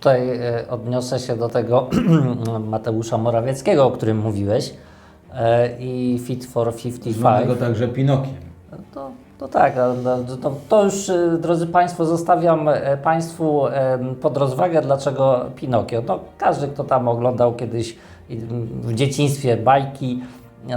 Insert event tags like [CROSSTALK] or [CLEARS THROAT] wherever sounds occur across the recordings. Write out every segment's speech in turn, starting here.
tutaj e, odniosę się do tego [CLEARS THROAT] Mateusza Morawieckiego, o którym mówiłeś e, i Fit for 55. Zwanego także Pinokiem. To, to tak, to, to już, y, drodzy Państwo, zostawiam e, Państwu pod rozwagę, dlaczego Pinokio. No, każdy, kto tam oglądał kiedyś w dzieciństwie bajki,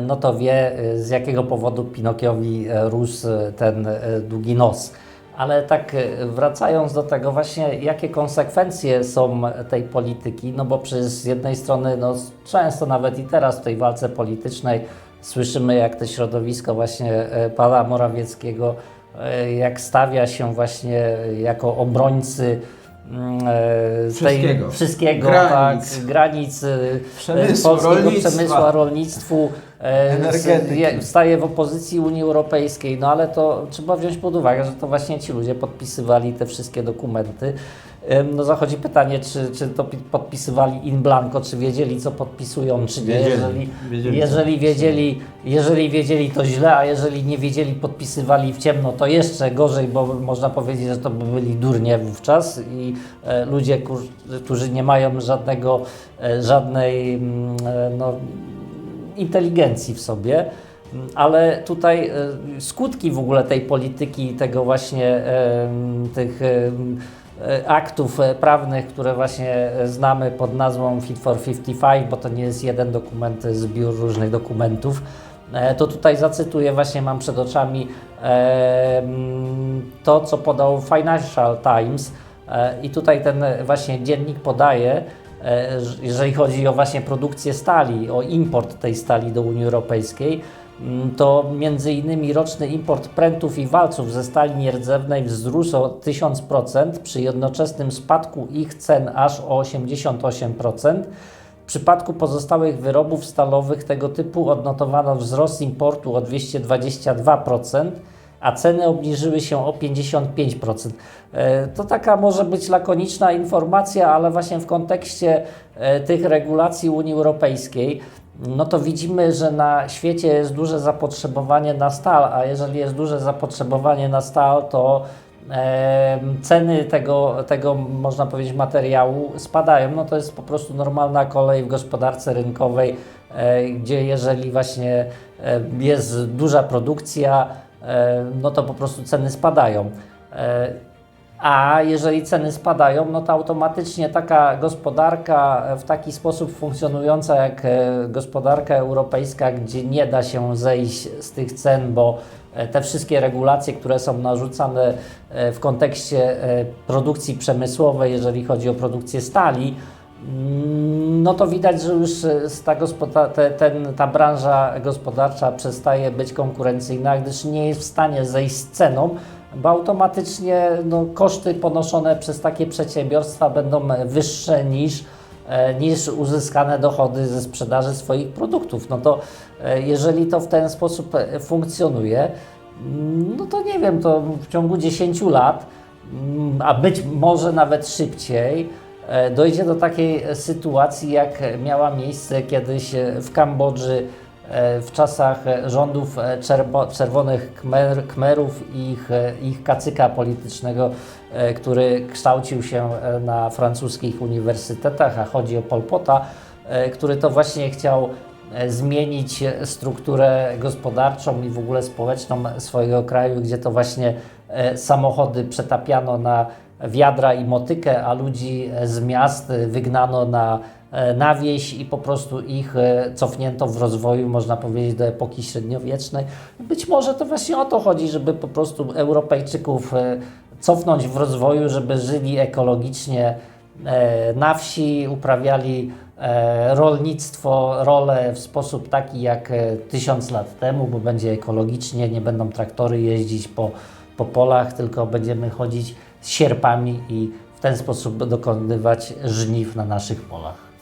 no to wie, z jakiego powodu Pinokiowi e, rósł e, ten e, długi nos. Ale tak e, wracając do tego właśnie, jakie konsekwencje są tej polityki, no bo przez z jednej strony, no często nawet i teraz w tej walce politycznej słyszymy, jak to środowisko właśnie e, pana Morawieckiego, e, jak stawia się właśnie jako obrońcy mm, Wszystkiego. Tej, wszystkiego Granic. tak, granic Przemysłu, polskiego rolnictwa. przemysłu, rolnictwu, Energetyki. z- je- staje w opozycji Unii Europejskiej, no ale to trzeba wziąć pod uwagę, że to właśnie ci ludzie podpisywali te wszystkie dokumenty. No zachodzi pytanie, czy, czy to pi- podpisywali in blanco, czy wiedzieli, co podpisują, czy nie. Wiedzieli. Jeżeli Wiedzieli, jeżeli, wiedzieli, jeżeli wiedzieli, to źle, a jeżeli nie wiedzieli, podpisywali w ciemno, to jeszcze gorzej, bo można powiedzieć, że to by byli durnie wówczas i e, ludzie, którzy nie mają żadnego, e, żadnej mm, e, no, inteligencji w sobie. Ale tutaj e, skutki w ogóle tej polityki, tego właśnie em, tych e, aktów e, prawnych, które właśnie e, znamy pod nazwą Fit for 55, bo to nie jest jeden dokument, zbiór różnych dokumentów, e, to tutaj zacytuję, właśnie mam przed oczami to, co podał Financial Times e, i tutaj ten właśnie dziennik podaje, e, jeżeli chodzi o właśnie produkcję stali, o import tej stali do Unii Europejskiej, mm, to między innymi roczny import prętów i walców ze stali nierdzewnej wzrósł o 1000% przy jednoczesnym spadku ich cen aż o 88%. W przypadku pozostałych wyrobów stalowych tego typu odnotowano wzrost importu o 222%, a ceny obniżyły się o 55%. E, To taka może być lakoniczna informacja, ale właśnie w kontekście e, tych regulacji Unii Europejskiej, no to widzimy, że na świecie jest duże zapotrzebowanie na stal, a jeżeli jest duże zapotrzebowanie na stal, to e, ceny tego, tego, można powiedzieć, materiału spadają. No to jest po prostu normalna kolej w gospodarce rynkowej, gdzie jeżeli właśnie jest duża produkcja, no to po prostu ceny spadają. E, a jeżeli ceny spadają, no to automatycznie taka gospodarka e, w taki sposób funkcjonująca jak e, gospodarka europejska, gdzie nie da się zejść z tych cen, bo e, te wszystkie regulacje, które są narzucane e, w kontekście e, produkcji przemysłowej, jeżeli chodzi o produkcję stali, no to widać, że już e, ta, te, ten, ta branża gospodarcza przestaje być konkurencyjna, gdyż nie jest w stanie zejść z ceną, bo automatycznie no, koszty ponoszone przez takie przedsiębiorstwa będą wyższe niż, e, niż uzyskane dochody ze sprzedaży swoich produktów. No to e, jeżeli to w ten sposób e, funkcjonuje, mm, no to nie wiem, to w ciągu 10 lat, mm, a być może nawet szybciej, e, dojdzie do takiej e, sytuacji, jak miała miejsce kiedyś e, w Kambodży e, w czasach e, rządów e, czerwo, czerwonych Khmer, Khmerów i ich, e, ich kacyka politycznego, e, który kształcił się e, na francuskich uniwersytetach, a chodzi o Pol Pota, e, który to właśnie chciał e, zmienić e, strukturę gospodarczą i w ogóle społeczną swojego kraju, gdzie to właśnie e, samochody przetapiano na wiadra i motykę, a ludzi z miast wygnano na, e, na wieś i po prostu ich e, cofnięto w rozwoju, można powiedzieć, do epoki średniowiecznej. Być może to właśnie o to chodzi, żeby po prostu Europejczyków e, cofnąć w rozwoju, żeby żyli ekologicznie na wsi, uprawiali rolnictwo, rolę w sposób taki jak tysiąc lat temu, bo będzie ekologicznie, nie będą traktory jeździć po, po polach, tylko będziemy chodzić sierpami i w ten sposób dokonywać żniw na naszych polach.